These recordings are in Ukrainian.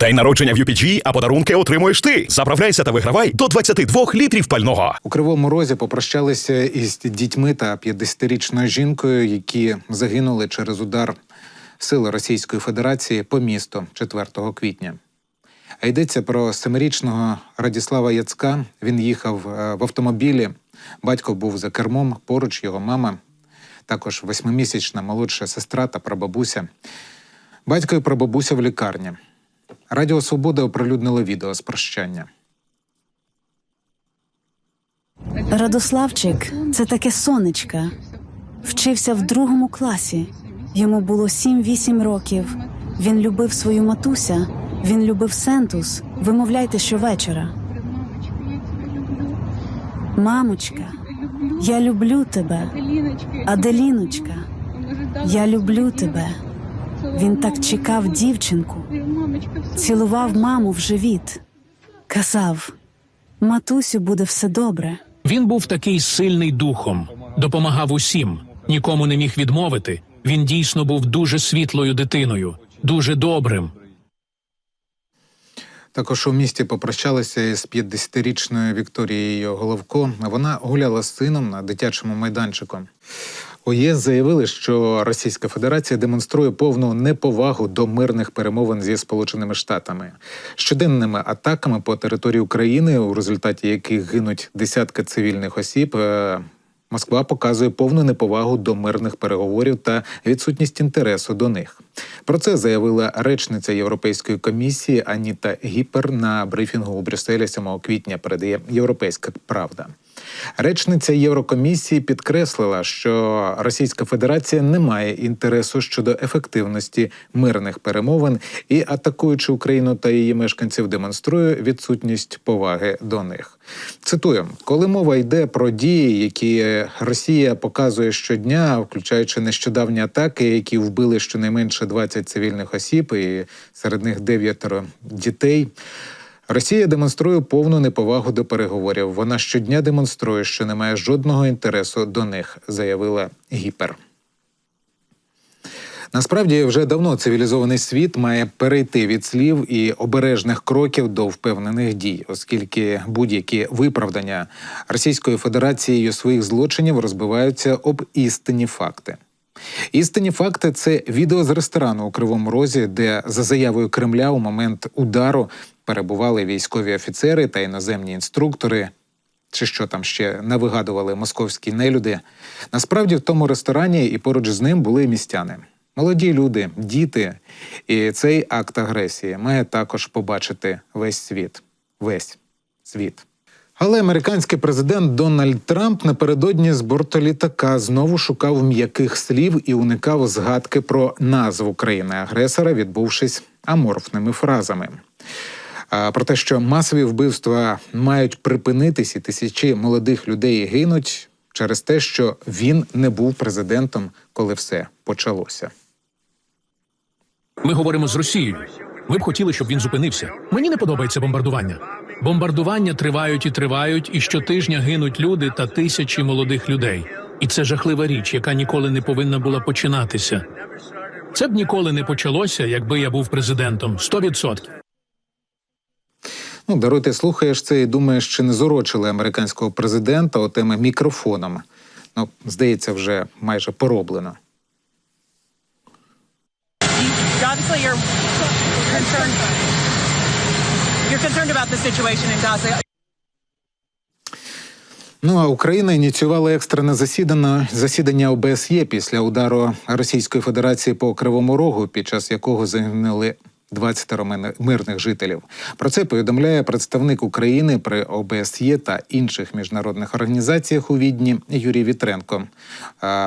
День народження в UPG, а подарунки отримуєш ти. Заправляйся та вигравай до 22 літрів пального. У Кривому Розі попрощалися із дітьми та 50-річною жінкою, які загинули через удар сили Російської Федерації по місту 4 квітня. А йдеться про семирічного Радіслава Яцка. Він їхав е, в автомобілі. Батько був за кермом, поруч його мама, також восьмимісячна молодша сестра та прабабуся. Батько і прабабуся в лікарні. Радіо Свобода оприлюднило відео з прощання. Радославчик це таке сонечка. Вчився в другому класі. Йому було 7-8 років. Він любив свою матуся, він любив сентус. Вимовляйте щовечора. Мамочка, я люблю тебе. Аделіночка, я люблю тебе. Він так чекав дівчинку, цілував маму в живіт. Казав: матусю, буде все добре. Він був такий сильний духом, допомагав усім, нікому не міг відмовити. Він дійсно був дуже світлою дитиною, дуже добрим. Також у місті попрощалися із 50-річною Вікторією Головко. Вона гуляла з сином на дитячому майданчику. У ЄС заявили, що Російська Федерація демонструє повну неповагу до мирних перемовин зі Сполученими Штатами, щоденними атаками по території України, у результаті яких гинуть десятки цивільних осіб. е, Москва показує повну неповагу до мирних переговорів та відсутність інтересу до них. Про це заявила речниця Європейської комісії Аніта Гіпер на брифінгу у Брюсселі 7 квітня. Передає Європейська Правда. Речниця Єврокомісії підкреслила, що Російська Федерація не має інтересу щодо ефективності мирних перемовин і, атакуючи Україну та її мешканців, демонструє відсутність поваги до них. Цитую: коли мова йде про дії, які Росія показує щодня, включаючи нещодавні атаки, які вбили щонайменше 20 цивільних осіб, і серед них дев'ятеро дітей. Росія демонструє повну неповагу до переговорів. Вона щодня демонструє, що не має жодного інтересу до них, заявила Гіпер. Насправді вже давно цивілізований світ має перейти від слів і обережних кроків до впевнених дій, оскільки будь-які виправдання Російською Федерацією своїх злочинів розбиваються об істинні факти. Істинні факти це відео з ресторану у Кривому Розі, де за заявою Кремля у момент удару перебували військові офіцери та іноземні інструктори. Чи що там ще навигадували московські нелюди. Насправді в тому ресторані і поруч з ним були містяни. Молоді люди, діти. І цей акт агресії має також побачити весь світ. Весь світ. Але американський президент Дональд Трамп напередодні з борту літака знову шукав м'яких слів і уникав згадки про назву країни-агресора, відбувшись аморфними фразами. Про те, що масові вбивства мають припинитись, і тисячі молодих людей гинуть через те, що він не був президентом, коли все почалося. Ми говоримо з Росією. Ми б хотіли, щоб він зупинився. Мені не подобається бомбардування. Бомбардування тривають і тривають, і щотижня гинуть люди та тисячі молодих людей. І це жахлива річ, яка ніколи не повинна була починатися. Це б ніколи не почалося, якби я був президентом. 100%. Ну, даруйте, слухаєш це і думаєш, чи не зорочили американського президента отими мікрофоном. Ну, здається, вже майже пороблено. Ну а Україна ініціювала екстрене засідання засідання ОБСЄ після удару Російської Федерації по Кривому Рогу, під час якого загинули 20 мирних жителів. Про це повідомляє представник України при ОБСЄ та інших міжнародних організаціях у Відні Юрій Вітренко.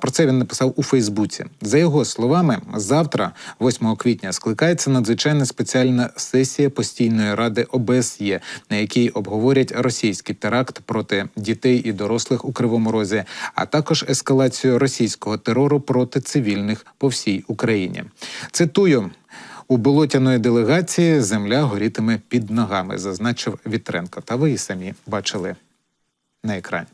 Про це він написав у Фейсбуці. За його словами, завтра, 8 квітня, скликається надзвичайна спеціальна сесія постійної ради ОБСЄ, на якій обговорять російський теракт проти дітей і дорослих у Кривому Розі, а також ескалацію російського терору проти цивільних по всій Україні. Цитую. У болотяної делегації земля горітиме під ногами, зазначив Вітренко. Та ви і самі бачили на екрані.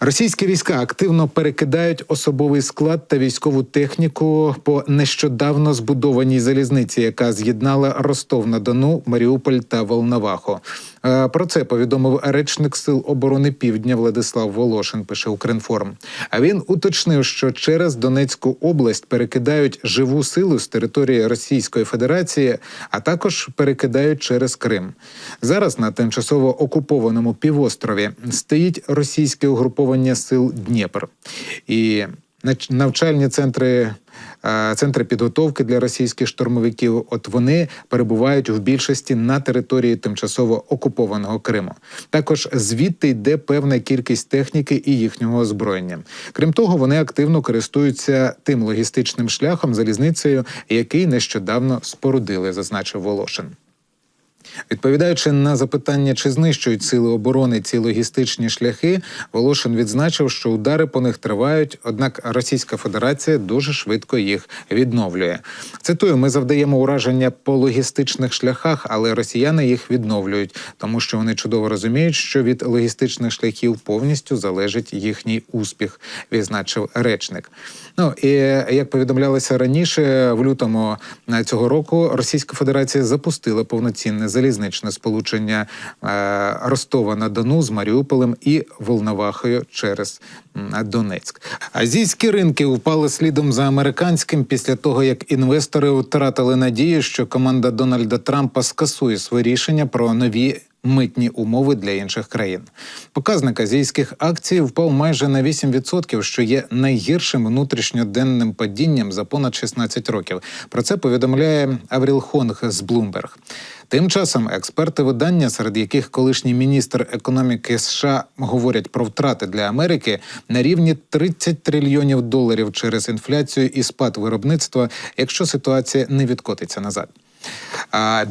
Російські війська активно перекидають особовий склад та військову техніку по нещодавно збудованій залізниці, яка з'єднала Ростов на Дону, Маріуполь та Волноваху. Е, Про це повідомив речник Сил оборони Півдня Владислав Волошин. Пише Укрінформ. А він уточнив, що через Донецьку область перекидають живу силу з території Російської Федерації, а також перекидають через Крим. Зараз на тимчасово окупованому півострові стоїть російське угруповання сил Дніпр і навчальні центри. е, Центри підготовки для російських штурмовиків, от вони перебувають в більшості на території тимчасово окупованого Криму. Також звідти йде певна кількість техніки і їхнього озброєння. Крім того, вони активно користуються тим логістичним шляхом залізницею, який нещодавно спорудили, зазначив Волошин. Відповідаючи на запитання, чи знищують сили оборони ці логістичні шляхи, Волошин відзначив, що удари по них тривають, однак Російська Федерація дуже швидко їх відновлює. Цитую: ми завдаємо ураження по логістичних шляхах, але росіяни їх відновлюють, тому що вони чудово розуміють, що від логістичних шляхів повністю залежить їхній успіх, відзначив речник. Ну і як повідомлялося раніше, в лютому е, цього року Російська Федерація запустила повноцінне залізничне сполучення е, Ростова на Дону з Маріуполем і Волновахою через Донецьк. Азійські ринки впали слідом за американським після того, як інвестори втратили надію, що команда Дональда Трампа скасує своє рішення про нові. Митні умови для інших країн. Показник азійських акцій впав майже на 8%, що є найгіршим внутрішньоденним падінням за понад 16 років. Про це повідомляє Авріл Хонг з Bloomberg. Тим часом експерти видання, серед яких колишній міністр економіки США говорять про втрати для Америки на рівні 30 трильйонів доларів через інфляцію і спад виробництва, якщо ситуація не відкотиться назад.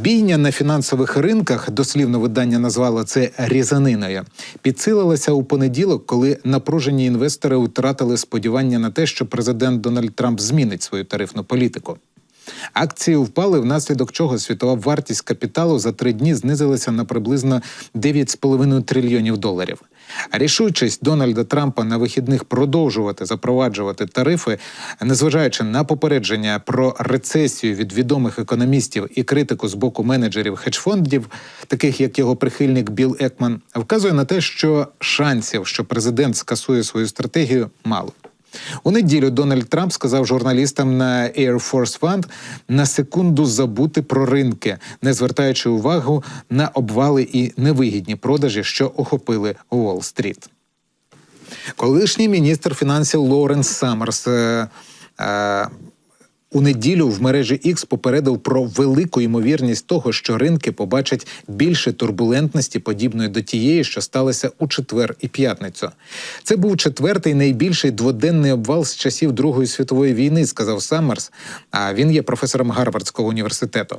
Бійня на фінансових ринках, дослівно видання назвало це різаниною, підсилилася у понеділок, коли напружені інвестори втратили сподівання на те, що президент Дональд Трамп змінить свою тарифну політику. Акції впали, внаслідок чого світова вартість капіталу за три дні знизилася на приблизно 9,5 трильйонів доларів. Рішучість Дональда Трампа на вихідних продовжувати запроваджувати тарифи, незважаючи на попередження про рецесію від відомих економістів і критику з боку менеджерів хедж-фондів, таких як його прихильник Білл Екман, вказує на те, що шансів, що президент скасує свою стратегію, мало. У неділю Дональд Трамп сказав журналістам на Air Force Fund на секунду забути про ринки, не звертаючи увагу на обвали і невигідні продажі, що охопили Уолл-стріт. Колишній міністр фінансів Лоуренс Саммерс е, е, у неділю в мережі X попередив про велику ймовірність того, що ринки побачать більше турбулентності, подібної до тієї, що сталося у четвер і п'ятницю. Це був четвертий найбільший дводенний обвал з часів Другої світової війни, сказав Саммерс. А він є професором Гарвардського університету.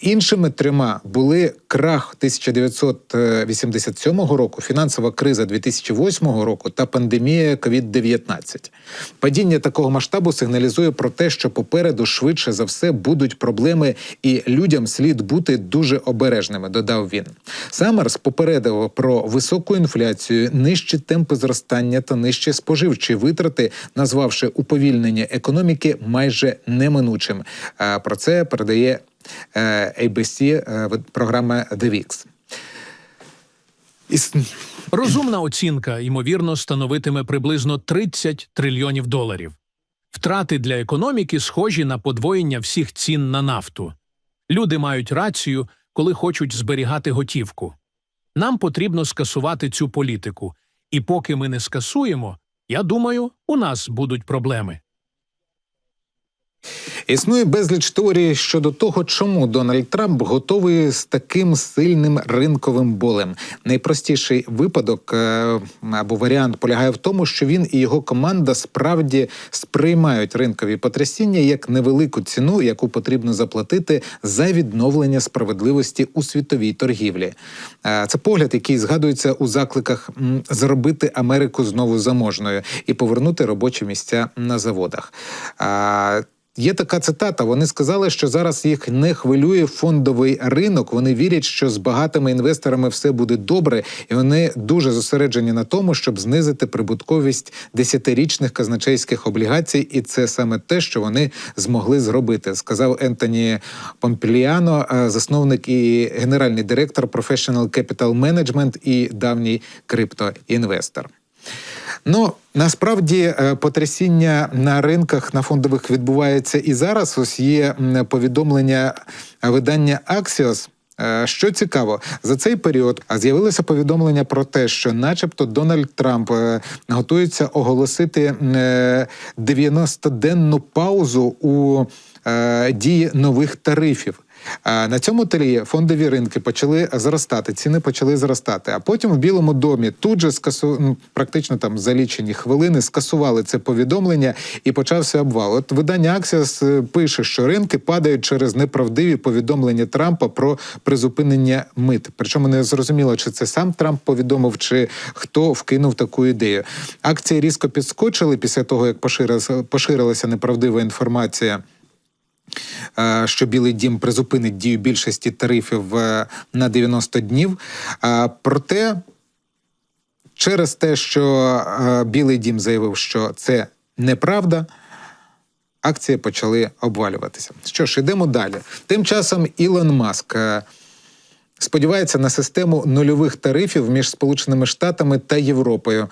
Іншими трьома були крах 1987 року, фінансова криза 2008 року та пандемія COVID-19. Падіння такого масштабу сигналізує про те, що попереду швидше за все будуть проблеми, і людям слід бути дуже обережними. Додав він. Саммерс попередив про високу інфляцію, нижчі темпи зростання та нижчі споживчі витрати, назвавши уповільнення економіки майже неминучим. А Про це передає е, ABC е, програма The VIX. Іс- Розумна оцінка, ймовірно, становитиме приблизно 30 трильйонів доларів. Втрати для економіки схожі на подвоєння всіх цін на нафту. Люди мають рацію, коли хочуть зберігати готівку. Нам потрібно скасувати цю політику, і поки ми не скасуємо, я думаю, у нас будуть проблеми. Існує безліч теорій щодо того, чому Дональд Трамп готовий з таким сильним ринковим болем. Найпростіший випадок е, або варіант полягає в тому, що він і його команда справді сприймають ринкові потрясіння як невелику ціну, яку потрібно заплатити за відновлення справедливості у світовій торгівлі. Е, Це погляд, який згадується у закликах зробити Америку знову заможною і повернути робочі місця на заводах. Є така цитата. Вони сказали, що зараз їх не хвилює фондовий ринок. Вони вірять, що з багатими інвесторами все буде добре, і вони дуже зосереджені на тому, щоб знизити прибутковість десятирічних казначейських облігацій. І це саме те, що вони змогли зробити, сказав Ентоні Помпіліано, е, засновник і генеральний директор Professional Capital Management і давній криптоінвестор. Ну насправді е, потрясіння на ринках на фондових відбувається і зараз. Ось є повідомлення видання Axios. Е, Що цікаво, за цей період з'явилося повідомлення про те, що, начебто, Дональд Трамп е, готується оголосити е, 90-денну паузу у дії нових тарифів. На цьому тлі фондові ринки почали зростати, ціни почали зростати. А потім в Білому домі тут же скасу... ну, практично там за лічені хвилини скасували це повідомлення і почався обвал. От видання е, пише, що ринки падають через неправдиві повідомлення Трампа про призупинення мит. Причому не зрозуміло, чи це сам Трамп повідомив, чи хто вкинув таку ідею. Акції різко підскочили після того, як поширилася, неправдива інформація що Білий Дім призупинить дію більшості тарифів е, на 90 днів. Проте, через те, що е, Білий Дім заявив, що це неправда. Акції почали обвалюватися. Що ж, йдемо далі. Тим часом Ілон Маск е, сподівається на систему нульових тарифів між Сполученими Штатами та Європою.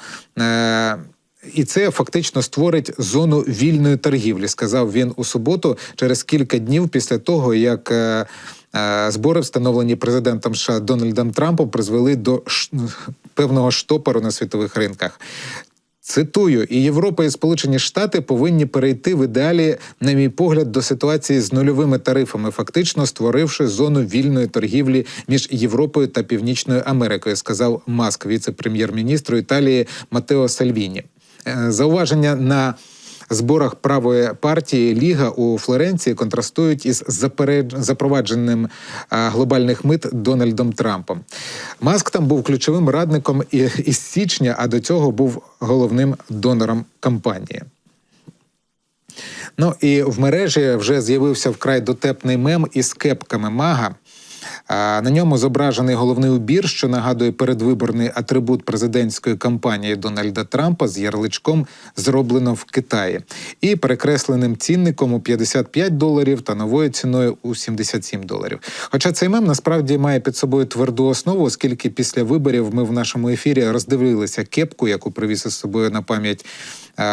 І це фактично створить зону вільної торгівлі, сказав він у суботу, через кілька днів після того, як е, е, збори, встановлені президентом США Дональдом Трампом, призвели до певного штопору на світових ринках. Цитую, і Європа і Сполучені Штати повинні перейти в ідеалі, на мій погляд, до ситуації з нульовими тарифами, фактично створивши зону вільної торгівлі між Європою та Північною Америкою, сказав Маск, віце-прем'єр-міністру Італії Матео Сальвіні. Е, Зауваження на зборах правої партії Ліга у Флоренції контрастують із запровадженим глобальних мит Дональдом Трампом. Маск там був ключовим радником із січня, а до цього був головним донором кампанії. Ну і в мережі вже з'явився вкрай дотепний мем із кепками Мага. На ньому зображений головний убір, що нагадує передвиборний атрибут президентської кампанії Дональда Трампа з ярличком зроблено в Китаї і перекресленим цінником у 55 доларів та новою ціною у 77 доларів. Хоча цей мем насправді має під собою тверду основу, оскільки після виборів ми в нашому ефірі роздивилися кепку, яку привіз із собою на пам'ять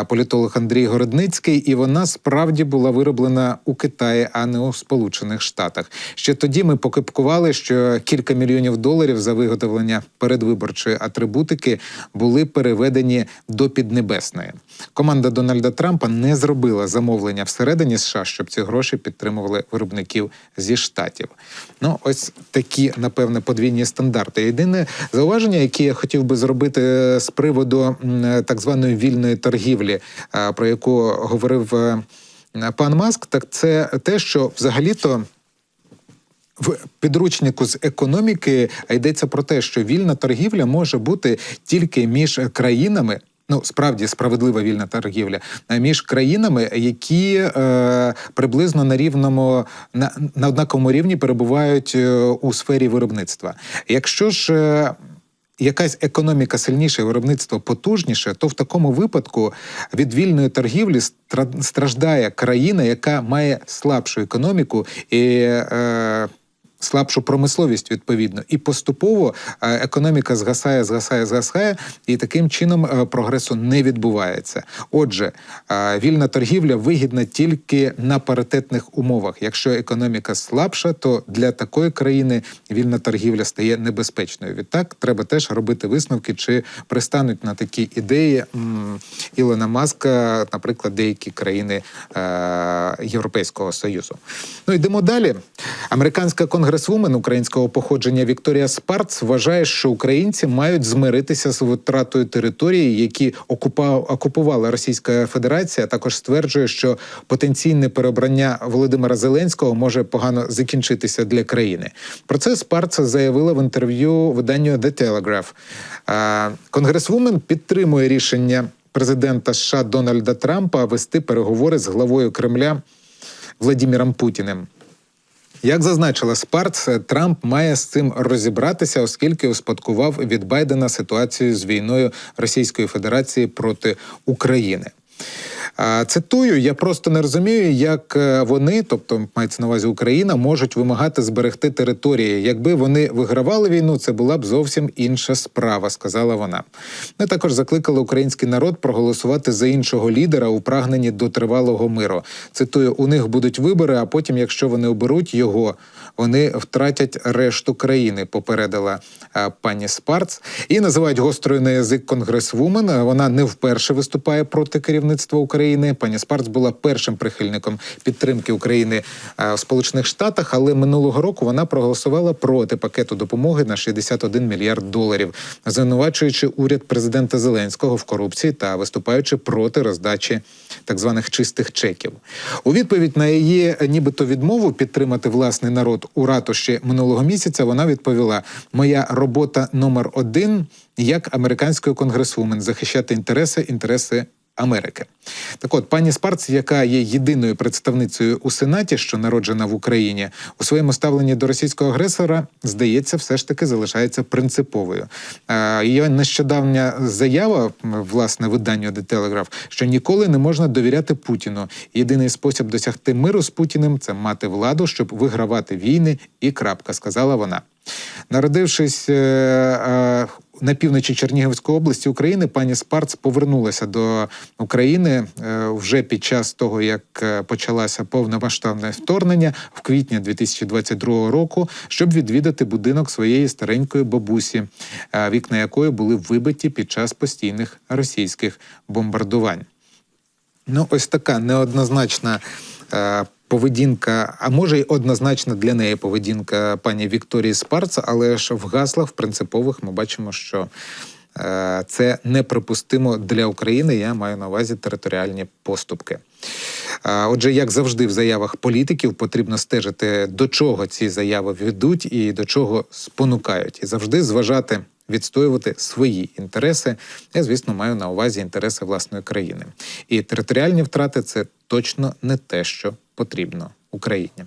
політолог Андрій Городницький, і вона справді була вироблена у Китаї, а не у Сполучених Штатах. Ще тоді ми покипкували, що кілька мільйонів доларів за виготовлення передвиборчої атрибутики були переведені до Піднебесної. Команда Дональда Трампа не зробила замовлення всередині США, щоб ці гроші підтримували виробників зі штатів. Ну, ось такі, напевне, подвійні стандарти. Єдине зауваження, яке я хотів би зробити е, з приводу так званої вільної торгівлі, е, про яку говорив е, пан Маск, так це те, що взагалі-то. В підручнику з економіки йдеться про те, що вільна торгівля може бути тільки між країнами. Ну, справді справедлива вільна торгівля між країнами, які е, приблизно на рівному на, на однаковому рівні перебувають е, у сфері виробництва. Якщо ж е, якась економіка сильніша, виробництво потужніше, то в такому випадку від вільної торгівлі стра- страждає країна, яка має слабшу економіку і е, слабшу промисловість відповідно. І поступово е, економіка згасає, згасає, згасає, і таким чином е, прогресу не відбувається. Отже, е, вільна торгівля вигідна тільки на паритетних умовах. Якщо економіка слабша, то для такої країни вільна торгівля стає небезпечною. Відтак треба теж робити висновки, чи пристануть на такі ідеї Ілона Маска, наприклад, деякі країни Європейського Союзу. Ну йдемо далі. Американська конгресвумен українського походження Вікторія Спарц вважає, що українці мають змиритися з втратою території, які окупувала Російська Федерація. Також стверджує, що потенційне переобрання Володимира Зеленського може погано закінчитися для країни. Про це Спарц заявила в інтерв'ю виданню The Telegraph. Конгресвумен підтримує рішення президента США Дональда Трампа вести переговори з главою Кремля Владіміром Путіним. Як зазначила Спарц, Трамп має з цим розібратися, оскільки успадкував від Байдена ситуацію з війною Російської Федерації проти України. Цитую, я просто не розумію, як е, вони, тобто мається на увазі Україна, можуть вимагати зберегти території. Якби вони вигравали війну, це була б зовсім інша справа, сказала вона. Ми також закликали український народ проголосувати за іншого лідера у прагненні до тривалого миру. Цитую, у них будуть вибори, а потім, якщо вони оберуть його, вони втратять решту країни. Попередила е, пані Спарц. І називають гострою на язик конгресвумен. Вона не вперше виступає проти керівництва України. Пані Спарц була першим прихильником підтримки України е, в Сполучених Штатах, але минулого року вона проголосувала проти пакету допомоги на 61 мільярд доларів, звинувачуючи уряд президента Зеленського в корупції та виступаючи проти роздачі так званих чистих чеків. У відповідь на її нібито відмову підтримати власний народ у ратуші минулого місяця. Вона відповіла: Моя робота номер один як американської конгресвумен захищати інтереси, інтереси. Америки. Так от, пані Спарц, яка є єдиною представницею у Сенаті, що народжена в Україні, у своєму ставленні до російського агресора, здається, все ж таки залишається принциповою. Її нещодавня заява, власне, виданню The Telegraph, що ніколи не можна довіряти Путіну. Єдиний спосіб досягти миру з Путіним це мати владу, щоб вигравати війни, і крапка, сказала вона. Народившись е, е, на півночі Чернігівської області України, пані Спарц повернулася до України е, вже під час того, як почалося повномасштабне вторгнення в квітні 2022 року, щоб відвідати будинок своєї старенької бабусі, вікна якої були вибиті під час постійних російських бомбардувань. Ну, ось така неоднозначна поведінка, а може й однозначна для неї поведінка пані Вікторії Спарц, але ж в гаслах в принципових ми бачимо, що е, це неприпустимо для України. Я маю на увазі територіальні поступки. Е, Отже, як завжди, в заявах політиків потрібно стежити, до чого ці заяви ведуть і до чого спонукають, і завжди зважати. Відстоювати свої інтереси, я звісно маю на увазі інтереси власної країни. І територіальні втрати це точно не те, що потрібно Україні.